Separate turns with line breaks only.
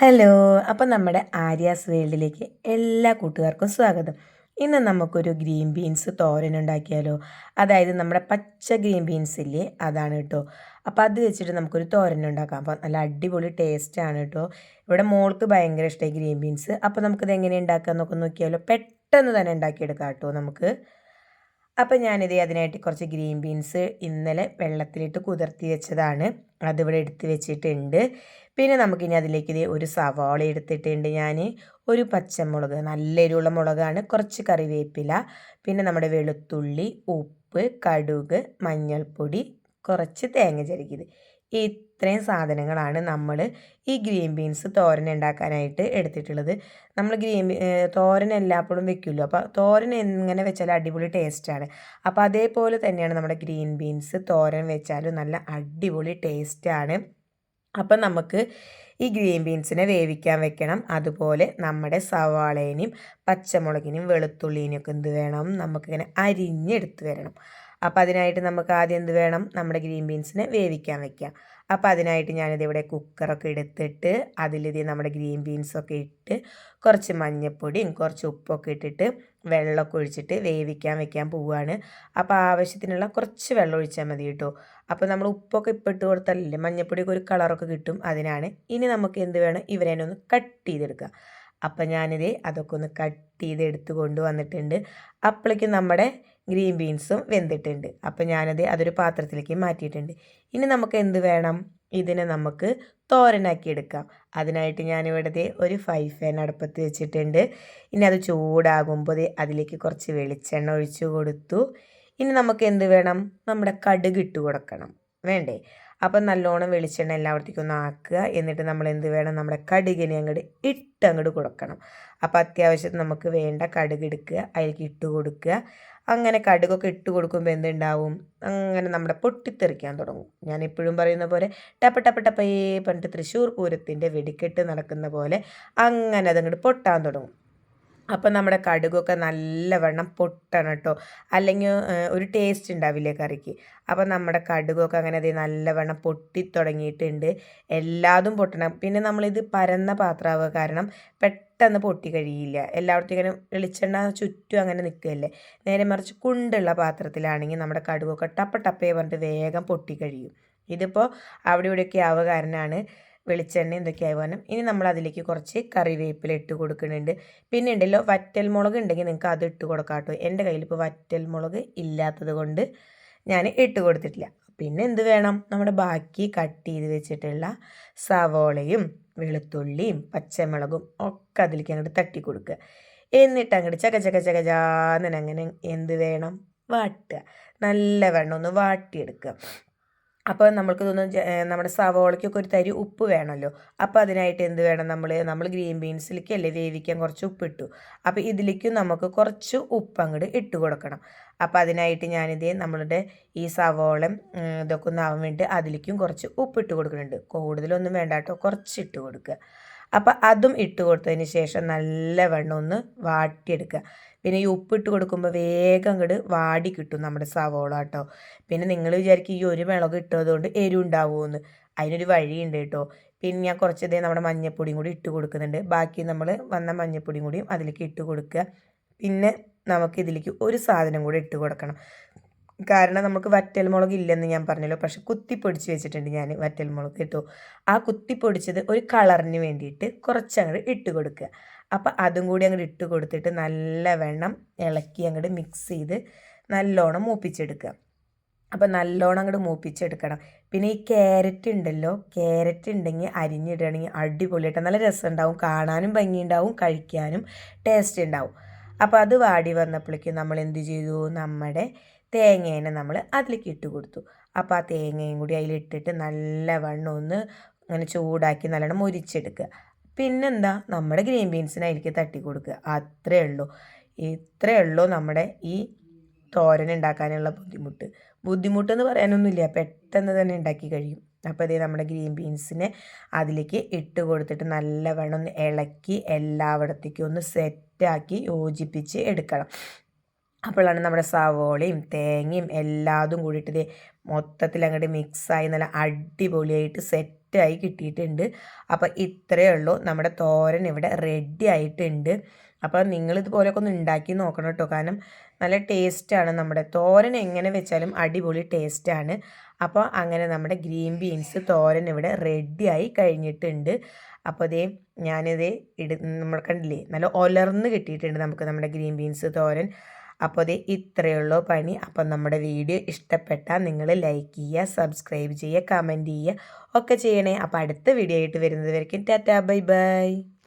Hello അപ്പം നമ്മുടെ ആര്യാസ് വേൾഡിലേക്ക് എല്ലാ കൂട്ടുകാർക്കും സ്വാഗതം. ഇന്ന് നമുക്കൊരു ഗ്രീൻ ബീൻസ് തോരൻ ഉണ്ടാക്കിയാലോ? അതായത് നമ്മുടെ പച്ച ഗ്രീൻ ബീൻസ് ഇല്ലേ? അതാണ് കേട്ടോ. അപ്പോൾ അത് വെച്ചിട്ട് നമുക്കൊരു തോരൻ ഉണ്ടാക്കാം. അപ്പോൾ നല്ല അടിപൊളി ടേസ്റ്റ് ആണ് കേട്ടോ. ഇവിടെ മോൾക്ക് ഭയങ്കര ഇഷ്ടമായി ഗ്രീൻ ബീൻസ്. അപ്പോൾ നമുക്കിത് എങ്ങനെ ഉണ്ടാക്കുക എന്നൊക്കെ നോക്കിയാലോ? പെട്ടെന്ന് തന്നെ ഉണ്ടാക്കിയെടുക്കാം കേട്ടോ നമുക്ക്. അപ്പം ഞാനിത് അതിനായിട്ട് കുറച്ച് ഗ്രീൻ ബീൻസ് ഇന്നലെ വെള്ളത്തിലിട്ട് കുതിർത്തി വെച്ചതാണ്. അതിവിടെ എടുത്ത് വെച്ചിട്ടുണ്ട്. പിന്നെ നമുക്കിനി അതിലേക്ക് ഇത് ഒരു സവാള എടുത്തിട്ടുണ്ട്. ഞാൻ ഒരു പച്ചമുളക് നല്ല എരിവുള്ള മുളകാണ് കുറച്ച് കറിവേപ്പില പിന്നെ നമ്മുടെ വെളുത്തുള്ളി ഉപ്പ് കടുക് മഞ്ഞൾപ്പൊടി കുറച്ച് തേങ്ങ ചിരകിയത്. ഇത്രയും സാധനങ്ങളാണ് നമ്മൾ ഈ ഗ്രീൻ ബീൻസ് തോരൻ ഉണ്ടാക്കാനായിട്ട് എടുത്തിട്ടുള്ളത്. നമ്മൾ ഗ്രീൻ തോരൻ എല്ലാപ്പോഴും വെക്കുമല്ലോ അപ്പോൾ തോരൻ എങ്ങനെ വെച്ചാലും അടിപൊളി ടേസ്റ്റാണ് അപ്പോൾ അതേപോലെ തന്നെയാണ് നമ്മുടെ ഗ്രീൻ ബീൻസ് തോരൻ വെച്ചാലും നല്ല അടിപൊളി ടേസ്റ്റാണ് അപ്പം നമുക്ക് ഈ ഗ്രീൻ ബീൻസിനെ വേവിക്കാൻ വെക്കണം. അതുപോലെ നമ്മുടെ സവാളേനെയും പച്ചമുളകിനെയും വെളുത്തുള്ളിനെയൊക്കെ എന്ത് വേണം? നമുക്കിങ്ങനെ അരിഞ്ഞെടുത്ത് വരണം. അപ്പോൾ അതിനായിട്ട് നമുക്ക് ആദ്യം എന്ത് വേണം? നമ്മുടെ ഗ്രീൻ ബീൻസിനെ വേവിക്കാൻ വെക്കാം അപ്പോൾ അതിനായിട്ട് ഞാനിത് ഇവിടെ കുക്കറൊക്കെ എടുത്തിട്ട് അതിലിത് നമ്മുടെ ഗ്രീൻ ബീൻസൊക്കെ ഇട്ട് കുറച്ച് മഞ്ഞൾപ്പൊടിയും കുറച്ച് ഉപ്പൊക്കെ ഇട്ടിട്ട് വെള്ളമൊക്കെ ഒഴിച്ചിട്ട് വേവിക്കാൻ വെക്കാൻ പോവുകയാണ് അപ്പോൾ ആവശ്യത്തിനുള്ള കുറച്ച് വെള്ളം ഒഴിച്ചാൽ മതി കേട്ടോ. അപ്പോൾ നമ്മൾ ഉപ്പൊക്കെ ഇപ്പോൾ ഇട്ട് കൊടുത്താലല്ലേ മഞ്ഞൾപ്പൊടിയൊക്കെ ഒരു കളറൊക്കെ കിട്ടും. അതിനാണ് ഇനി നമുക്ക് എന്ത് വേണം? ഇവരെ ഒന്ന് കട്ട് ചെയ്തെടുക്കുക അപ്പം ഞാനിത് അതൊക്കെ ഒന്ന് കട്ട് ചെയ്ത് എടുത്ത് കൊണ്ടുവന്നിട്ടുണ്ട് അപ്പോഴേക്കും നമ്മുടെ ഗ്രീൻ ബീൻസും വെന്തിട്ടുണ്ട്. അപ്പം ഞാനത് അതൊരു പാത്രത്തിലേക്ക് മാറ്റിയിട്ടുണ്ട്. ഇനി നമുക്ക് എന്ത് വേണം? ഇതിനെ നമുക്ക് തോരനാക്കി എടുക്കാം. അതിനായിട്ട് ഞാനിവിടെ ഒരു ഫൈ ഫാൻ അടുപ്പത്ത് വെച്ചിട്ടുണ്ട്. ഇനി അത് ചൂടാകുമ്പോൾ അതിലേക്ക് കുറച്ച് വെളിച്ചെണ്ണ ഒഴിച്ചു കൊടുത്തു. ഇനി നമുക്ക് എന്ത് വേണം? നമ്മുടെ കടുക് ഇട്ട് കൊടുക്കണം. വേണ്ടേ? അപ്പം നല്ലോണം വെളിച്ചെണ്ണ ഒന്ന് ആക്കുക. എന്നിട്ട് നമ്മൾ എന്ത് വേണം? നമ്മുടെ കടുകിനെ അങ്ങോട്ട് ഇട്ട് അങ്ങോട്ട് കൊടുക്കണം. അപ്പോൾ അത്യാവശ്യം നമുക്ക് വേണ്ട കടുക് എടുക്കുക. അതിലേക്ക് ഇട്ട് കൊടുക്കുക. അങ്ങനെ കടുകൊക്കെ ഇട്ട് കൊടുക്കുമ്പോൾ എന്തുണ്ടാവും? അങ്ങനെ നമ്മുടെ പൊട്ടിത്തെറിക്കാൻ തുടങ്ങും. ഞാൻ എപ്പോഴും പറയുന്ന പോലെ ടപ്പ ടപ്പ ടപ്പയേ പണ്ട് തൃശ്ശൂർ പൂരത്തിന്റെ വെടിക്കെട്ട് നടക്കുന്ന പോലെ അങ്ങനെ അതങ്ങോട്ട് പൊട്ടാൻ തുടങ്ങും. അപ്പം നമ്മുടെ കടുകൊക്കെ നല്ലവണ്ണം പൊട്ടണം കേട്ടോ. അല്ലെങ്കിൽ ഒരു ടേസ്റ്റ് ഉണ്ടാവില്ലേ കറിക്ക്. അപ്പം നമ്മുടെ കടുകൊക്കെ അങ്ങനെ അതേ നല്ലവണ്ണം പൊട്ടി തുടങ്ങിയിട്ടുണ്ട്. എല്ലാതും പൊട്ടണം. പിന്നെ നമ്മളിത് പരന്ന പാത്രമാവുക കാരണം പെട്ടെന്ന് പൊട്ടി കഴിയില്ല. എല്ലായിടത്തും ഇങ്ങനെ വെളിച്ചെണ്ണ ചുറ്റും അങ്ങനെ നിൽക്കുകയല്ലേ. നേരെ മറിച്ച് കുണ്ടുള്ള പാത്രത്തിലാണെങ്കിൽ നമ്മുടെ കടുകൊക്കെ ടപ്പ ടപ്പേ പറഞ്ഞിട്ട് വേഗം പൊട്ടി കഴിയും. ഇതിപ്പോൾ അവിടെ ഇവിടെയൊക്കെ ആവുക കാരണമാണ് വെളിച്ചെണ്ണ എന്തൊക്കെയായി പോകാനും. ഇനി നമ്മൾ അതിലേക്ക് കുറച്ച് കറിവേപ്പില ഇട്ട് കൊടുക്കുന്നുണ്ട്. പിന്നെ ഉണ്ടല്ലോ വറ്റൽ മുളക് ഉണ്ടെങ്കിൽ നിങ്ങൾക്ക് അത് ഇട്ട് കൊടുക്കാം കേട്ടോ. എന്റെ കയ്യിൽ ഇപ്പോൾ വറ്റൽ മുളക് ഇല്ലാത്തത് കൊണ്ട് ഞാൻ ഇട്ട് കൊടുത്തിട്ടില്ല. പിന്നെ എന്ത് വേണം? നമ്മുടെ ബാക്കി കട്ട് ചെയ്ത് വെച്ചിട്ടുള്ള സവോളയും വെളുത്തുള്ളിയും പച്ചമുളകും ഒക്കെ അതിലേക്ക് അങ്ങോട്ട് തട്ടി കൊടുക്കുക. എന്നിട്ട് അങ്ങോട്ട് ചക ചക ചക അങ്ങനെ എന്ത് വേണം? വാട്ടുക. നല്ല വെണ്ണം ഒന്ന് വാട്ടിയെടുക്കുക. അപ്പോൾ നമ്മൾക്ക് തോന്നുന്നു നമ്മുടെ സവോളയ്ക്കൊക്കെ ഒരു തരി ഉപ്പ് വേണമല്ലോ. അപ്പോൾ അതിനായിട്ട് എന്ത് വേണം? നമ്മൾ നമ്മൾ ഗ്രീൻ ബീൻസിലേക്ക് അല്ലേ വേവിക്കാൻ കുറച്ച് ഉപ്പ് ഇട്ടു. അപ്പോൾ ഇതിലേക്കും നമുക്ക് കുറച്ച് ഉപ്പ് അങ്ങോട്ട് ഇട്ട് കൊടുക്കണം. അപ്പോൾ അതിനായിട്ട് ഞാനിത് നമ്മളുടെ ഈ സവോള ഇതൊക്കെ ഒന്ന് ആവാൻ വേണ്ടി അതിലേക്കും കുറച്ച് ഉപ്പ് ഇട്ട് കൊടുക്കുന്നുണ്ട്. കൂടുതലൊന്നും വേണ്ട കേട്ടോ കുറച്ച് ഇട്ട് കൊടുക്കുക. അപ്പോൾ അതും ഇട്ട് കൊടുത്തതിന് ശേഷം നല്ലവണ്ണം ഒന്ന് വാട്ടിയെടുക്കുക. പിന്നെ ഈ ഉപ്പിട്ട് കൊടുക്കുമ്പോൾ വേഗം അങ്ങോട്ട് വാടി കിട്ടും നമ്മുടെ സവോള കേട്ടോ പിന്നെ നിങ്ങൾ വിചാരിക്കും ഈ ഒരു മുളക് ഇട്ടതുകൊണ്ട് എരിവുണ്ടാവുമെന്ന് അതിനൊരു വഴിയുണ്ട് കേട്ടോ പിന്നെ ഞാൻ കുറച്ച് ഇതേ നമ്മുടെ മഞ്ഞപ്പൊടിയും കൂടി ഇട്ട് കൊടുക്കുന്നുണ്ട്. ബാക്കി നമ്മൾ വന്ന മഞ്ഞപ്പൊടിയും കൂടിയും അതിലേക്ക് ഇട്ട് കൊടുക്കുക. പിന്നെ നമുക്ക് ഇതിലേക്ക് ഒരു സാധനം കൂടി ഇട്ട് കൊടുക്കണം. കാരണം നമുക്ക് വറ്റൽ മുളക് ഇല്ലെന്ന് ഞാൻ പറഞ്ഞല്ലോ. പക്ഷെ കുത്തിപ്പൊടിച്ച് വെച്ചിട്ടുണ്ട് ഞാൻ വറ്റൽ മുളക് കേട്ടോ ആ കുത്തിപ്പൊടിച്ചത് ഒരു കളറിന് വേണ്ടിയിട്ട് കുറച്ചങ്ങോട്ട് ഇട്ട് കൊടുക്കുക. അപ്പോൾ അതും കൂടി അങ്ങോട്ട് ഇട്ട് കൊടുത്തിട്ട് നല്ല വെണ്ണം ഇളക്കി അങ്ങോട്ട് മിക്സ് ചെയ്ത് നല്ലോണം മൂപ്പിച്ചെടുക്കുക. അപ്പോൾ നല്ലോണം അങ്ങോട്ട് മൂപ്പിച്ചെടുക്കണം. പിന്നെ ഈ ക്യാരറ്റ് ഉണ്ടല്ലോ ക്യാരറ്റ് ഉണ്ടെങ്കിൽ അരിഞ്ഞിടുകയാണെങ്കിൽ അടിപൊളിയായിട്ട് നല്ല രസം ഉണ്ടാവും കാണാനും ഭംഗിയുണ്ടാവും കഴിക്കാനും ടേസ്റ്റ് ഉണ്ടാവും. അപ്പോൾ അത് വാടി വന്നപ്പോഴേക്കും നമ്മൾ എന്ത് ചെയ്തു? നമ്മുടെ തേങ്ങേനെ നമ്മൾ അതിലേക്ക് ഇട്ട് കൊടുത്തു. അപ്പോൾ ആ തേങ്ങയും കൂടി അതിലിട്ടിട്ട് നല്ല വണ്ണം ഒന്ന് അങ്ങനെ ചൂടാക്കി നല്ലോണം മുരിച്ചെടുക്കുക. പിന്നെന്താ? നമ്മുടെ ഗ്രീൻ ബീൻസിനായിരിക്കും തട്ടി കൊടുക്കുക. അത്രേ ഉള്ളൂ. ഇത്രയേ ഉള്ളൂ നമ്മുടെ ഈ തോരൻ ഉണ്ടാക്കാനുള്ള ബുദ്ധിമുട്ട്. ബുദ്ധിമുട്ടെന്ന് പറയാനൊന്നുമില്ല. പെട്ടെന്ന് തന്നെ ഉണ്ടാക്കി കഴിയും. അപ്പോൾ ഇതേ നമ്മുടെ ഗ്രീൻ ബീൻസിനെ അതിലേക്ക് ഇട്ട് കൊടുത്തിട്ട് നല്ല നല്ലവണ്ണം ഒന്ന് ഇളക്കി എല്ലായിടത്തേക്കും ഒന്ന് സെറ്റാക്കി യോജിപ്പിച്ച് എടുക്കണം. അപ്പോഴാണ് നമ്മുടെ സവോളയും തേങ്ങയും എല്ലാതും കൂടിയിട്ട് മൊത്തത്തിൽ അങ്ങോട്ട് മിക്സായി നല്ല അടിപൊളിയായിട്ട് സെറ്റ് കറക്റ്റായി കിട്ടിയിട്ടുണ്ട്. അപ്പോൾ ഇത്രയേ ഉള്ളൂ. നമ്മുടെ തോരൻ ഇവിടെ റെഡി ആയിട്ടുണ്ട്. അപ്പോൾ നിങ്ങൾ ഒന്ന് ഉണ്ടാക്കി നോക്കണം കേട്ടോ. കാരണം നല്ല ടേസ്റ്റാണ് നമ്മുടെ. തോരൻ എങ്ങനെ വെച്ചാലും അടിപൊളി ടേസ്റ്റാണ് അപ്പോൾ അങ്ങനെ നമ്മുടെ ഗ്രീൻ ബീൻസ് തോരൻ ഇവിടെ ആയി കഴിഞ്ഞിട്ടുണ്ട്. അപ്പോൾ ഇതേ ഞാനിത് ഇട നമ്മൾ കണ്ടില്ലേ? നല്ല ഒലർന്ന് കിട്ടിയിട്ടുണ്ട് നമുക്ക് നമ്മുടെ ഗ്രീൻ ബീൻസ് തോരൻ. അപ്പോൾ ഇത് ഇത്രയേ ഉള്ളൂ പണി. അപ്പം നമ്മുടെ വീഡിയോ ഇഷ്ടപ്പെട്ടാൽ നിങ്ങൾ ലൈക്ക് ചെയ്യുക സബ്സ്ക്രൈബ് ചെയ്യുക കമന്റ് ചെയ്യുക ഒക്കെ ചെയ്യണേ. അപ്പോൾ അടുത്ത വീഡിയോ ആയിട്ട് വരുന്നത് വരയ്ക്കും. Tata bye bye